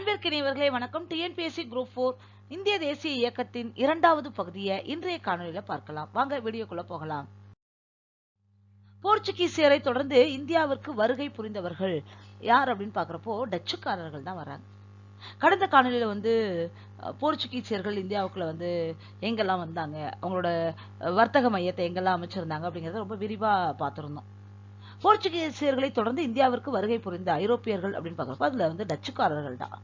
அன்பிற்கினியவர்களே வணக்கம். TNPSC group four இந்திய தேசிய இயக்கத்தின் இரண்டாவது பகுதியை இன்றைய காணொலியில பார்க்கலாம். வாங்க வீடியோக்குள்ள போகலாம். போர்ச்சுகீசியரை தொடர்ந்து இந்தியாவிற்கு வருகை புரிந்தவர்கள் யார் அப்படின்னு பாக்குறப்போ டச்சுக்காரர்கள் தான் வராங்க. கடந்த காணொலியில வந்து போர்ச்சுகீசியர்கள் இந்தியாவுக்குள்ள வந்து எங்கெல்லாம் வந்தாங்க அவங்களோட வர்த்தக மையத்தை எங்கெல்லாம் அமைச்சிருந்தாங்க அப்படிங்கறத ரொம்ப விரிவா பார்த்திருந்தோம். போர்ச்சுகீசியர்களை தொடர்ந்து இந்தியாவிற்கு வருகை புரிந்த ஐரோப்பியர்கள் அப்படின்னு பார்க்குறப்போ அதில் வந்து டச்சுக்காரர்கள் தான்.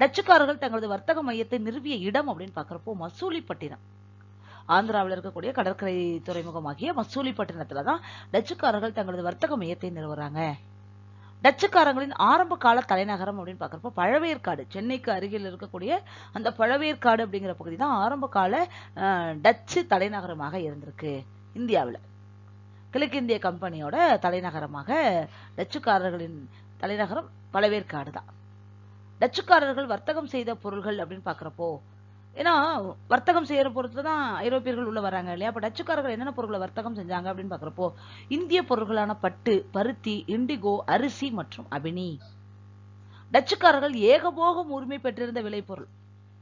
டச்சுக்காரர்கள் தங்களது வர்த்தக மையத்தை நிறுவிய இடம் அப்படின்னு பார்க்குறப்போ மசூலிப்பட்டினம். ஆந்திராவில் இருக்கக்கூடிய கடற்கரை துறைமுகமாகிய மசூலிப்பட்டினத்துல தான் டச்சுக்காரர்கள் தங்களது வர்த்தக மையத்தை நிறுவுறாங்க. டச்சுக்காரங்களின் ஆரம்ப கால தலைநகரம் அப்படின்னு பார்க்குறப்போ பழவேற்காடு சென்னைக்கு அருகில் இருக்கக்கூடிய அந்த பழவேற்காடு அப்படிங்கிற பகுதி தான் ஆரம்ப கால டச்சு தலைநகரமாக இருந்திருக்கு இந்தியாவில். கிழக்கிந்திய கம்பெனியோட தலைநகரமாக டச்சுக்காரர்களின் தலைநகரம் பழவேற்காடு தான் டச்சுக்காரர்கள் வர்த்தகம் செய்த பொருள்கள் அப்படின்னு பார்க்குறப்போ ஏன்னா வர்த்தகம் செய்யற பொறுத்து தான் ஐரோப்பியர்கள் உள்ள வராங்க இல்லையா? அப்போ டச்சுக்காரர்கள் என்னென்ன பொருட்களை வர்த்தகம் செஞ்சாங்க அப்படின்னு பார்க்குறப்போ இந்திய பொருட்களான பட்டு பருத்தி இண்டிகோ அரிசி மற்றும் அபினி. டச்சுக்காரர்கள் ஏகபோகம் உரிமை பெற்றிருந்த விளைபொருள்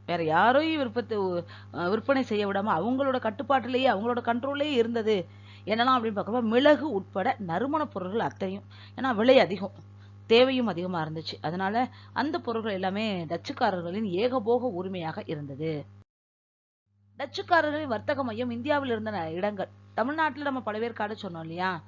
வேற யாரையும் விற்பத்து விற்பனை செய்ய விடாம அவங்களோட கட்டுப்பாட்டிலேயே அவங்களோட கண்ட்ரோல்லே இருந்தது. என்னெல்லாம் அப்படின்னு பார்க்குறப்ப மிளகு உட்பட நறுமணப் பொருட்கள் அத்தையும் ஏன்னா விலை அதிகம். தேவையும் அதிகமா இருந்துச்சு. அதனால அந்த பொருட்கள் எல்லாமே டச்சுக்காரர்களின் ஏகபோக உரிமையாக இருந்தது. டச்சுக்காரர்களின் வர்த்தக மையம் இந்தியாவில் இருந்த இடங்கள். தமிழ்நாட்டுல நம்ம பழவேற்காடு சொன்னோம் இல்லையா?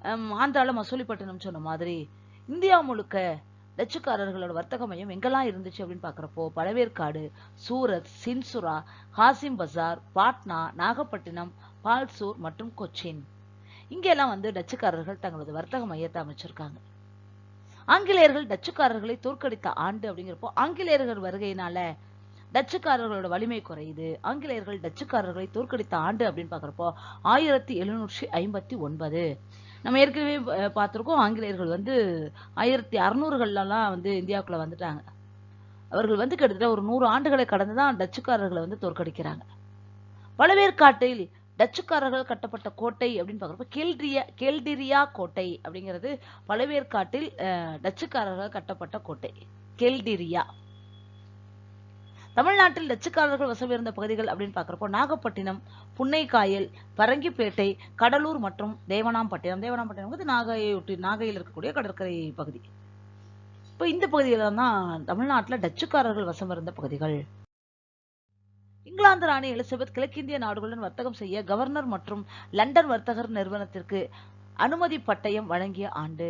ஹம், ஆந்திரால மசூலிப்பட்டினம் சொன்ன மாதிரி. இந்தியா முழுக்க டச்சுக்காரர்களோட வர்த்தக மையம் எங்கெல்லாம் இருந்துச்சு அப்படின்னு பாக்குறப்போ பழவேற்காடு சூரத் சின்சுரா ஹாசிம் பசார் பாட்னா நாகப்பட்டினம் பால்சூர் மற்றும் கொச்சின். இங்கெல்லாம் வந்து டச்சுக்காரர்கள் தங்களது வர்த்தக மையத்தை அமைச்சிருக்காங்க. ஆங்கிலேயர்கள் டச்சுக்காரர்களை தோற்கடித்த ஆண்டு அப்படிங்கிறப்போ ஆங்கிலேயர்கள் வருகையினால டச்சுக்காரர்களோட வலிமை குறையுது. ஆங்கிலேயர்கள் டச்சுக்காரர்களை தோற்கடித்த ஆண்டு அப்படின்னு பாக்குறப்போ ஆயிரத்தி எழுநூற்றி ஐம்பத்தி ஒன்பது. நம்ம ஏற்கனவே பார்த்துருக்கோம் பார்த்திருக்கோம் ஆங்கிலேயர்கள் வந்து ஆயிரத்தி அறுநூறுகள்லாம் வந்து இந்தியாவுக்குள்ள வந்துட்டாங்க. அவர்கள் வந்து கிட்டத்தட்ட ஒரு நூறு ஆண்டுகளை கடந்து தான் டச்சுக்காரர்களை வந்து தோற்கடிக்கிறாங்க. பழவேற்காட்டில் டச்சுக்காரர்கள் கட்டப்பட்ட கோட்டை அப்படின்னு பார்க்குறப்ப கெல்ட்ரியா கெல்டிரியா கோட்டை அப்படிங்கிறது பழவேற்காட்டில் அஹ், டச்சுக்காரர்கள் கட்டப்பட்ட கோட்டை. கெல்டிரியா தமிழ்நாட்டில் டச்சுக்காரர்கள் வசம் இருந்த பகுதிகள் அப்படின்னு பார்க்குறப்போ நாகப்பட்டினம் புன்னைக்காயல் பரங்கிப்பேட்டை கடலூர் மற்றும் தேவனாம்பட்டினம். தேவனாம்பட்டினம் வந்து நாகையை ஒட்டி நாகையில் இருக்கக்கூடிய கடற்கரை பகுதி. இப்போ இந்த பகுதியில தான் தமிழ்நாட்டில் டச்சுக்காரர்கள் வசம் இருந்த பகுதிகள். இங்கிலாந்து ராணி எலிசபெத் கிழக்கிந்திய நாடுகளுடன் வர்த்தகம் செய்ய கவர்னர் மற்றும் லண்டன் வர்த்தகர் நிறுவனத்திற்கு அனுமதி பட்டயம் வழங்கிய ஆண்டு.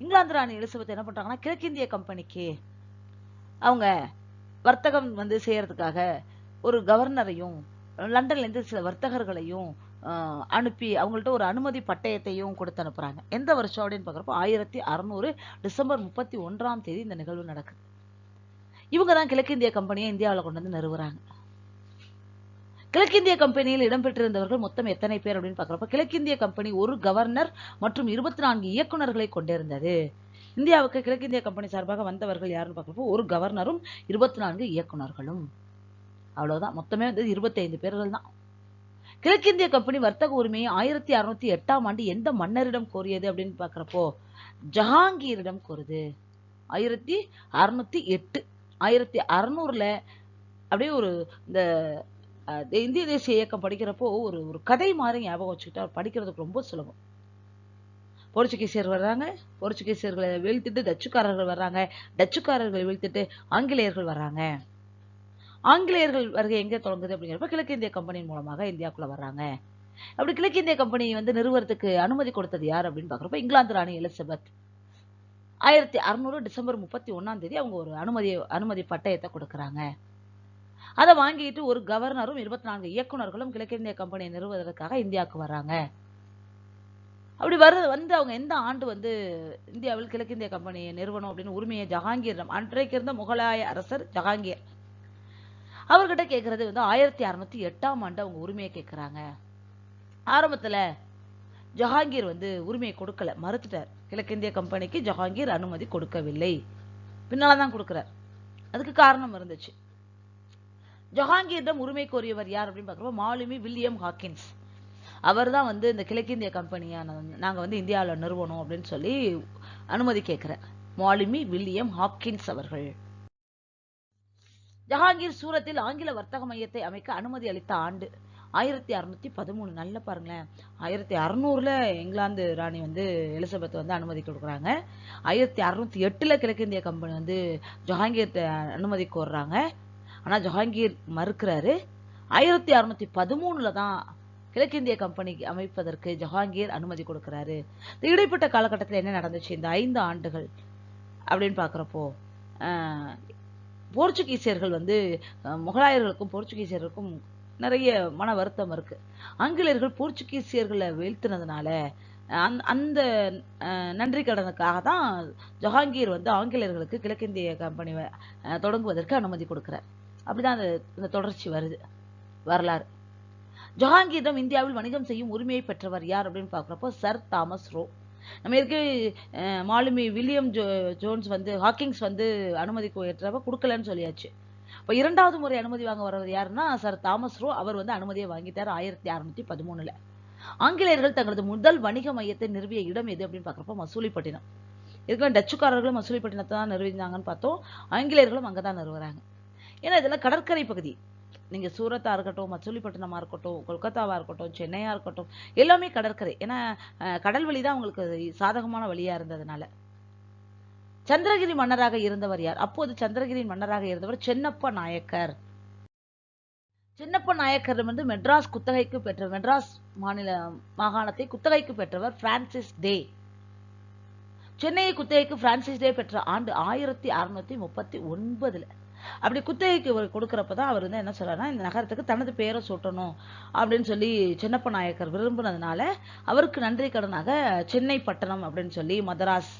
இங்கிலாந்து ராணி எலிசபெத் என்ன பண்றாங்கன்னா கிழக்கிந்திய கம்பெனிக்கு அவங்க வர்த்தகம் வந்து செய்யறதுக்காக ஒரு கவர்னரையும் லண்டன்ல இருந்து சில வர்த்தகர்களையும் ஆஹ், அனுப்பி அவங்கள்ட்ட ஒரு அனுமதி பட்டயத்தையும் கொடுத்து அனுப்புறாங்க. எந்த வருஷம் அப்படின்னு பார்க்குறப்போ ஆயிரத்தி அறநூறு டிசம்பர் முப்பத்தி ஒன்றாம் தேதி இந்த நிகழ்வு நடக்குது. இவங்க தான் கிழக்கிந்திய கம்பெனியை இந்தியாவில் கொண்டு வந்து நிறுவுறாங்க. கிழக்கிந்திய கம்பெனியில் இடம்பெற்றிருந்தவர்கள் மொத்தம் எத்தனை பேர் அப்படின்னு பார்க்குறப்ப கிழக்கிந்திய கம்பெனி ஒரு கவர்னர் மற்றும் இருபத்தி நான்கு இயக்குனர்களை கொண்டிருந்தது. இந்தியாவுக்கு கிழக்கிந்திய கம்பெனி சார்பாக வந்தவர்கள் யாருன்னு பார்க்குறப்போ ஒரு கவர்னரும் இருபத்தி நான்கு இயக்குனர்களும் அவ்வளவுதான். மொத்தமே வந்து இருபத்தைந்து பேர்கள் தான். கிழக்கிந்திய கம்பெனி வர்த்தக உரிமையை ஆயிரத்தி அறுநூத்தி எட்டாம் ஆண்டு எந்த மன்னரிடம் கோரியது அப்படின்னு பார்க்குறப்போ ஜஹாங்கீரிடம் கோருது. ஆயிரத்தி அறுநூத்தி எட்டு. ஆயிரத்தி அறுநூறுல அப்படியே ஒரு இந்த இந்திய தேசிய இயக்கம் படிக்கிறப்போ ஒரு ஒரு கதை மாதிரி ஞாபகம் வச்சுக்கிட்டா படிக்கிறதுக்கு ரொம்ப சுலபம். போர்ச்சுகீசியர் வர்றாங்க போர்ச்சுகீசியர்களை வீழ்த்திட்டு டச்சுக்காரர்கள் வர்றாங்க டச்சுக்காரர்களை வீழ்த்திட்டு ஆங்கிலேயர்கள் வர்றாங்க. ஆங்கிலேயர்கள் வருகை எங்க தொடங்குது அப்படிங்கிறப்ப கிழக்கிந்திய கம்பெனியின் மூலமாக இந்தியாக்குள்ள வர்றாங்க. அப்படி கிழக்கிந்திய கம்பெனி வந்து நிறுவனத்துக்கு அனுமதி கொடுத்தது யார் அப்படின்னு பார்க்குறப்ப இங்கிலாந்து ராணி எலிசபெத். ஆயிரத்தி அறுநூறு டிசம்பர் முப்பத்தி ஒண்ணாம் தேதி அவங்க ஒரு அனுமதி அனுமதி பட்டயத்தை கொடுக்கறாங்க. அதை வாங்கிட்டு ஒரு கவர்னரும் இருபத்தி நான்கு இயக்குனர்களும் கிழக்கிந்திய கம்பெனியை நிறுவுவதற்காக இந்தியாவுக்கு வர்றாங்க. அப்படி வருது வந்து அவங்க எந்த ஆண்டு வந்து இந்தியாவில் கிழக்கிந்திய கம்பெனியை நிறுவனம் அப்படின்னு உரிமையை ஜஹாங்கீரிடம் அன்றைக்கு இருந்த முகலாய அரசர் ஜஹாங்கீர். அவர்கிட்ட கேட்கறது வந்து ஆயிரத்தி அறுநூத்தி எட்டாம் ஆண்டு அவங்க உரிமையை கேட்கறாங்க. ஆரம்பத்துல ஜஹாங்கீர் வந்து உரிமையை கொடுக்கல மறுத்துட்டார். கிழக்கிந்திய கம்பெனிக்கு ஜஹாங்கீர் அனுமதி கொடுக்கவில்லை. பின்னால் தான் கொடுக்குறார். அதுக்கு காரணம் இருந்துச்சு. ஜஹாங்கீரிடம் உரிமை கோரியவர் யார் அப்படின்னு பார்க்குறப்ப மாலுமி வில்லியம் ஹாக்கின்ஸ். அவர்தான் வந்து இந்த கிழக்கிந்திய கம்பெனியான நாங்க வந்து இந்தியாவில் நிறுவனம் அப்படின்னு சொல்லி அனுமதி கேட்குறேன் மாலுமி வில்லியம் ஹாக்கின்ஸ் அவர்கள். ஜஹாங்கீர் சூரத்தில் ஆங்கில வர்த்தக மையத்தை அமைக்க அனுமதி அளித்த ஆண்டு ஆயிரத்தி அறுநூத்தி பதிமூணு. நல்ல பாருங்களேன். ஆயிரத்தி அறுநூறுல இங்கிலாந்து ராணி வந்து எலிசபெத் வந்து அனுமதி கொடுக்குறாங்க. ஆயிரத்தி அறுநூத்தி எட்டுல கிழக்கிந்திய கம்பெனி வந்து ஜஹாங்கீர் அனுமதி கோர்றாங்க. ஆனால் ஜஹாங்கீர் மறுக்கிறாரு. ஆயிரத்தி அறுநூத்தி பதிமூணுல தான் கிழக்கிந்திய கம்பெனி அமைப்பதற்கு ஜஹாங்கீர் அனுமதி கொடுக்கிறாரு. இந்த இடைப்பட்ட காலகட்டத்தில் என்ன நடந்துச்சு? இந்த ஐந்து ஆண்டுகள் அப்படின்னு பார்க்குறப்போ போர்ச்சுகீசியர்கள் வந்து முகலாயர்களுக்கும் போர்ச்சுகீசியர்களுக்கும் நிறைய மன வருத்தம் இருக்கு. ஆங்கிலேயர்கள் போர்ச்சுகீசியர்களை வீழ்த்தினதுனால அந் அந்த நன்றி கடனுக்காக தான் ஜஹாங்கீர் வந்து ஆங்கிலேயர்களுக்கு கிழக்கிந்திய கம்பெனி தொடங்குவதற்கு அனுமதி கொடுக்கிறார். அப்படிதான் அந்த இந்த தொடர்ச்சி வருது வரலாறு. ஜஹாங்கீரிடம் இந்தியாவில் வணிகம் செய்யும் உரிமையை பெற்றவர் யார் அப்படின்னு பார்க்குறப்போ சர் தாமஸ் ரோ. நம்ம இருக்கே மாலுமி வில்லியம் ஜோ ஜோன்ஸ் வந்து ஹாக்கிங்ஸ் வந்து அனுமதி ஏற்றப்ப கொடுக்கலன்னு சொல்லியாச்சு. இப்போ இரண்டாவது முறை அனுமதி வாங்க வர்றவர் யாருன்னா சர் தாமஸ் ரோ. அவர் வந்து அனுமதியை வாங்கிட்டார் ஆயிரத்தி அறுநூத்தி பதிமூணுல. ஆங்கிலேயர்கள் தங்களது முதல் வணிக மையத்தை நிறுவிய இடம் எது அப்படின்னு பார்க்குறப்போ மசூலிப்பட்டினம். இதுக்கெல்லாம் டச்சுக்காரர்களும் மசூலிப்பட்டினத்தை தான் நிறுவினாங்கன்னு பார்த்தோம். ஆங்கிலேயர்களும் அங்கே தான் நிறுவுறாங்க. ஏன்னா இதெல்லாம் கடற்கரை பகுதி. நீங்கள் சூரத்தாக இருக்கட்டும் மச்சூலிப்பட்டினமாக இருக்கட்டும் கொல்கத்தாவாக இருக்கட்டும் சென்னையாக இருக்கட்டும் எல்லாமே கடற்கரை. ஏன்னா கடல் வழி தான் உங்களுக்கு சாதகமான வழியாக இருந்ததுனால. சந்திரகிரி மன்னராக இருந்தவர் யார்? அப்போது சந்திரகிரி மன்னராக இருந்தவர் சென்னப்ப நாயக்கர். சின்னப்ப நாயக்கர் வந்து மெட்ராஸ் குத்தகைக்கு பெற்ற மெட்ராஸ் மாநில மாகாணத்தை குத்தகைக்கு பெற்றவர் பிரான்சிஸ் டே. சென்னையை குத்தகைக்கு பிரான்சிஸ் டே பெற்ற ஆண்டு ஆயிரத்தி அறுநூத்தி முப்பத்தி ஒன்பதுல. அப்படி குத்தகைக்கு கொடுக்குறப்ப தான் அவர் வந்து என்ன சொல்றாருன்னா இந்த நகரத்துக்கு தனது பெயரை சூட்டணும் அப்படின்னு சொல்லி சின்னப்ப நாயக்கர் விரும்பினதுனால அவருக்கு நன்றி கடனாக சென்னை பட்டணம் அப்படின்னு சொல்லி மதராஸ்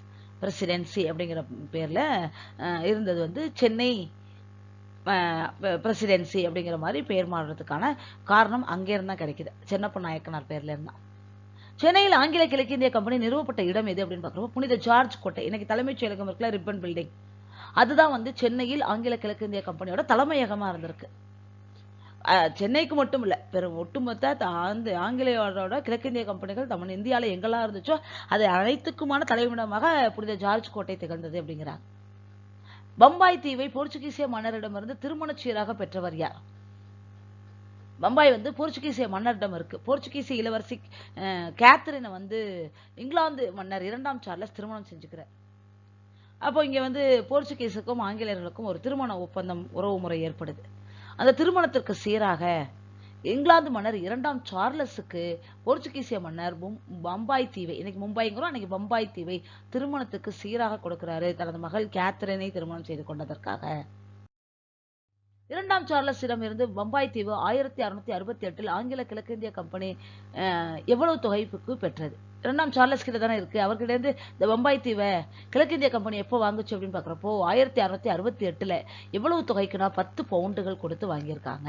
பிரசிடென்சி அப்படிங்கிற பேர்ல அஹ், இருந்தது வந்து சென்னை பிரசிடென்சி அப்படிங்கிற மாதிரி பெயர் மாறுறதுக்கான காரணம் அங்கே இருந்தா கிடைக்குது. சின்னப்ப நாயக்கனார் பேர்ல இருந்தான் சென்னையில் ஆங்கில கிழக்கிந்திய கம்பெனி நிறுவப்பட்ட இடம் எது அப்படின்னு பார்க்குறப்போ புனித ஜார்ஜ் கோட்டை. இன்னைக்கு தலைமைச் செயலகம் இருக்குல்ல ரிப்பன் பில்டிங். அதுதான் வந்து சென்னையில் ஆங்கில கிழக்கிந்திய கம்பெனியோட தலைமையகமாக இருந்திருக்கு. சென்னைக்கு மட்டும் இல்லை பெரும் ஒட்டுமொத்த த- அந்த ஆங்கிலேயரோட கிழக்கிந்திய கம்பெனிகள் தமிழ் இந்தியாவில் எங்கெல்லாம் இருந்துச்சோ அது அனைத்துக்குமான தலைமையிடமாக புனித ஜார்ஜ் கோட்டை திகழ்ந்தது அப்படிங்கிறாங்க. பம்பாய் தீவை போர்ச்சுகீசிய மன்னரிடமிருந்து திருமணச்சீராக பெற்றவர் யார்? பம்பாய் வந்து போர்ச்சுகீசிய மன்னரிடம் இருக்கு. போர்ச்சுகீசிய இளவரசி கேத்தரினை வந்து இங்கிலாந்து மன்னர் இரண்டாம் சார்லஸ் திருமணம் செஞ்சுக்கிறார். அப்போ இங்கே வந்து போர்ச்சுகீஸுக்கும் ஆங்கிலேயர்களுக்கும் ஒரு திருமண ஒப்பந்தம் உறவு முறை ஏற்படுது. அந்த திருமணத்திற்கு சீராக இங்கிலாந்து மன்னர் இரண்டாம் சார்லஸுக்கு போர்ச்சுகீசிய மன்னர் பம்பாய் தீவை இன்னைக்கு மும்பைங்கிறோம் அன்னைக்கு பம்பாய் தீவை திருமணத்துக்கு சீராக கொடுக்கிறாரு. தனது மகள் கேத்ரினை திருமணம் செய்து கொண்டதற்காக. இரண்டாம் சார்லஸிடம் இருந்து பம்பாய் தீவு ஆயிரத்தி அறுநூத்தி அறுபத்தி எட்டில் ஆங்கில கிழக்கிந்திய கம்பெனி அஹ், எவ்வளவு தொகைப்புக்கு பெற்றது? இரண்டாம் சார்லஸ் கிட்ட தானே இருக்கு. அவர்கிட்ட இருந்து இந்த பம்பாய் தீவை கிழக்கிந்திய கம்பெனி எப்போ வாங்குச்சு அப்படின்னு பாக்குறப்போ ஆயிரத்தி அறுநூத்தி அறுபத்தி எட்டுல எவ்வளவு தொகைக்குன்னா பத்து பவுண்டுகள் கொடுத்து வாங்கியிருக்காங்க?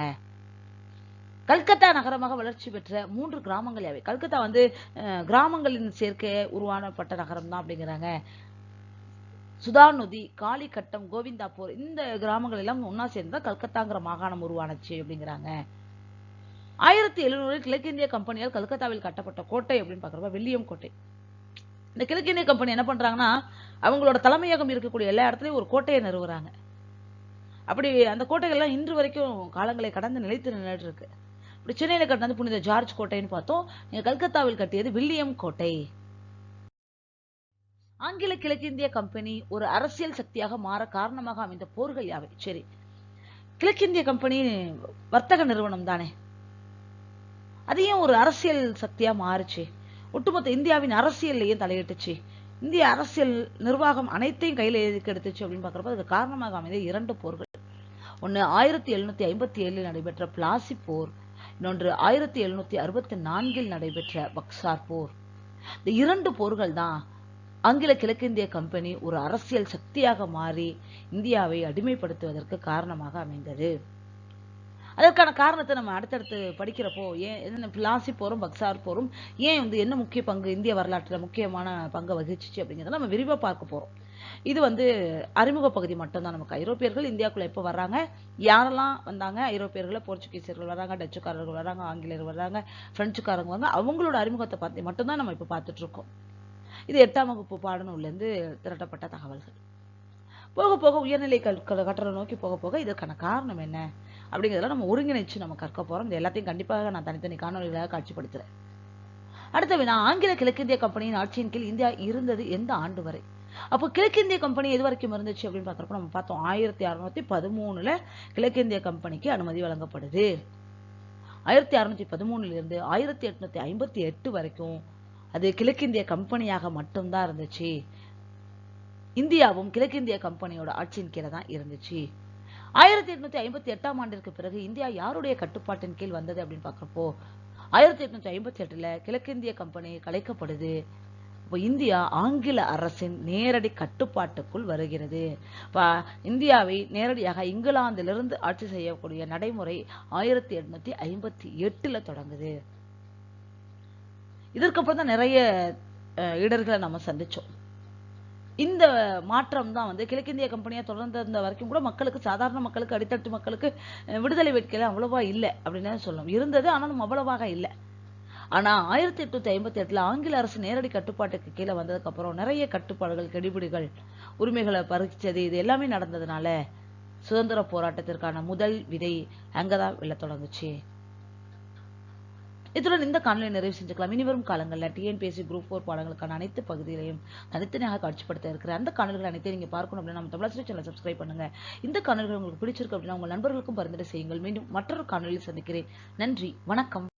கல்கத்தா நகரமாக வளர்ச்சி பெற்ற மூன்று கிராமங்கள் யாவை? கல்கத்தா வந்து கிராமங்களின் சேர்க்கை உருவானப்பட்ட நகரம் தான் அப்படிங்கிறாங்க. சுதாநதி காளிகட்டம் கோவிந்தாப்பூர் இந்த கிராமங்கள் எல்லாம் ஒன்னா சேர்ந்தா கல்கத்தாங்கிற மாகாணம் உருவானுச்சு அப்படிங்கிறாங்க. ஆயிரத்தி எழுநூறில் கிழக்கிந்திய கம்பெனியால் கல்கத்தாவில் கட்டப்பட்ட கோட்டை அப்படின்னு பாக்குறப்ப வில்லியம் கோட்டை. இந்த கிழக்கிந்திய கம்பெனி என்ன பண்றாங்கன்னா அவங்களோட தலைமையகம் இருக்கக்கூடிய எல்லா இடத்துலயும் ஒரு கோட்டையை நிறுவுறாங்க. அப்படி அந்த கோட்டைகள்லாம் இன்று வரைக்கும் காலங்களை கடந்து நிலைத்து நின்றுட்டு இருக்கு. இப்படி சென்னையில் கட்டினது புனித ஜார்ஜ் கோட்டைன்னு பார்த்தோம். நீங்கள் கல்கத்தாவில் கட்டியது வில்லியம் கோட்டை. ஆங்கில கிழக்கிந்திய கம்பெனி ஒரு அரசியல் சக்தியாக மாற காரணமாக அமைந்த போர்கள் யாவை? சரி. கிழக்கிந்திய கம்பெனி வர்த்தக நிறுவனம் தானே. அதையும் ஒரு அரசியல் சக்தியா மாறுச்சு? ஒட்டுமொத்த இந்தியாவின் அரசியல்லையும் தலையிட்டுச்சு? இந்திய அரசியல் நிர்வாகம் அனைத்தையும் கையில எதுக்கு எடுத்துச்சு அப்படின்னு பார்க்குறப்ப அதுக்கு காரணமாக அமைந்த இரண்டு போர்கள். ஒன்று ஆயிரத்தி எழுநூத்தி ஐம்பத்தி ஏழில் நடைபெற்ற பிளாசி போர் இன்னொன்று ஆயிரத்தி எழுநூத்தி அறுபத்தி நான்கில் நடைபெற்ற பக்சார் போர். இந்த இரண்டு போர்கள் தான் ஆங்கில கிழக்கிந்திய கம்பெனி ஒரு அரசியல் சக்தியாக மாறி இந்தியாவை அடிமைப்படுத்துவதற்கு காரணமாக அமைந்தது. அதற்கான காரணத்தை நம்ம அடுத்தடுத்து படிக்கிறப்போ ஏன் என்ன பிலாசி போரும் பக்சார் போரும் ஏன் வந்து என்ன முக்கிய பங்கு இந்திய வரலாற்றில் முக்கியமான பங்கை வகிச்சுச்சு அப்படிங்கிறத நம்ம விரிவாக பார்க்க போகிறோம் இது வந்து அறிமுக பகுதி மட்டும்தான். நமக்கு ஐரோப்பியர்கள் இந்தியாவுக்குள்ள எப்போ வர்றாங்க? யாரெல்லாம் வந்தாங்க? ஐரோப்பியர்களை போர்ச்சுகீசியர்கள் வராங்க டச்சுக்காரர்கள் வராங்க ஆங்கிலேயர் வராங்க பிரெஞ்சுக்காரங்க வராங்க அவங்களோட அறிமுகத்தை பார்த்து மட்டும்தான் நம்ம இப்போ பார்த்துட்டு இருக்கோம். இது எட்டாம் வகுப்பு பாடநூல்லேருந்து திரட்டப்பட்ட தகவல்கள். போக போக உயர்நிலை கற்க கற்றலை நோக்கி போக போக இதற்கான காரணம் என்ன? அப்படிங்கிறதெல்லாம் நம்ம ஒருங்கிணைச்சு நம்ம கற்க போகிறோம் இது எல்லாத்தையும் கண்டிப்பாக நான் தனித்தனி காணொலிகளாக காட்சிப்படுத்துகிறேன் அடுத்த வினா ஆங்கில கிழக்கிந்திய கம்பெனியின் ஆட்சியின் கீழ் இந்தியா இருந்தது எந்த ஆண்டு வரை? அப்போ கிழக்கிந்திய கம்பெனி எது வரைக்கும் இருந்துச்சு அப்படின்னு பார்க்குறப்ப நம்ம பார்த்தோம் ஆயிரத்தி அறுநூத்தி பதிமூணுல கிழக்கிந்திய கம்பெனிக்கு அனுமதி வழங்கப்படுது. ஆயிரத்தி அறுநூத்தி பதிமூணுல இருந்து ஆயிரத்தி எட்நூத்தி ஐம்பத்தி எட்டு வரைக்கும் அது கிழக்கிந்திய கம்பெனியாக மட்டும்தான் இருந்துச்சு. இந்தியாவும் கிழக்கிந்திய கம்பெனியோட ஆட்சியின் கீழே தான் இருந்துச்சு. ஆயிரத்தி எட்நூத்தி ஐம்பத்தி எட்டாம் ஆண்டிற்கு பிறகு இந்தியா யாருடைய கட்டுப்பாட்டின் கீழ் வந்தது அப்படின்னு பார்க்கறப்போ ஆயிரத்தி எட்நூத்தி ஐம்பத்தி எட்டுல கிழக்கிந்திய கம்பெனி கலைக்கப்படுது. இப்போ இந்தியா ஆங்கில அரசின் நேரடி கட்டுப்பாட்டுக்குள் வருகிறது. இப்ப இந்தியாவை நேரடியாக இங்கிலாந்திலிருந்து ஆட்சி செய்யக்கூடிய நடைமுறை ஆயிரத்தி எட்நூத்தி ஐம்பத்தி எட்டுல தொடங்குது. இதற்கப்புறம் தான் நிறைய இடர்களை நம்ம சந்திச்சோம். இந்த மாற்றம் தான் வந்து கிழக்கிந்திய கம்பெனியாக தொடர்ந்து இருந்த வரைக்கும் கூட மக்களுக்கு சாதாரண மக்களுக்கு அடித்தட்டு மக்களுக்கு விடுதலை வேட்கையில் அவ்வளவா இல்லை அப்படின்னு சொல்லணும். இருந்தது ஆனாலும் அவ்வளவாக இல்லை. ஆனால் ஆயிரத்தி எட்நூத்தி ஐம்பத்தி எட்டில் ஆங்கில அரசு நேரடி கட்டுப்பாட்டுக்கு கீழே வந்ததுக்கப்புறம் நிறைய கட்டுப்பாடுகள் கெடிபிடிகள் உரிமைகளை பறிச்சது இது எல்லாமே நடந்ததுனால சுதந்திர போராட்டத்திற்கான முதல் விதை அங்கே தான் விழ தொடங்குச்சு. இத்துடன் இந்த காணொலி நிறைவு செஞ்சுக்கலாம். இனி வரும் காலங்களில் டிஎன்பிஎஸ்சி குரூப் ஃபோர் பாடங்களுக்கான அனைத்து பகுதிகளையும் தனித்தனியாக காட்சிப்படுத்த இருக்கிற அந்த காணொலிகள் அனைத்தையும் நீங்க பார்க்கணும் அப்படின்னா நம்ம தமிழ் சேனல் சப்ஸ்கிரைப் பண்ணுங்க. இந்த காணொலிகள் உங்களுக்கு பிடிச்சிருக்கு அப்படின்னா உங்கள் நண்பர்களுக்கும் பரிந்துரை செய்யுங்கள். மீண்டும் மற்றொரு காணொலியில் சந்திக்கிறேன். நன்றி. வணக்கம்.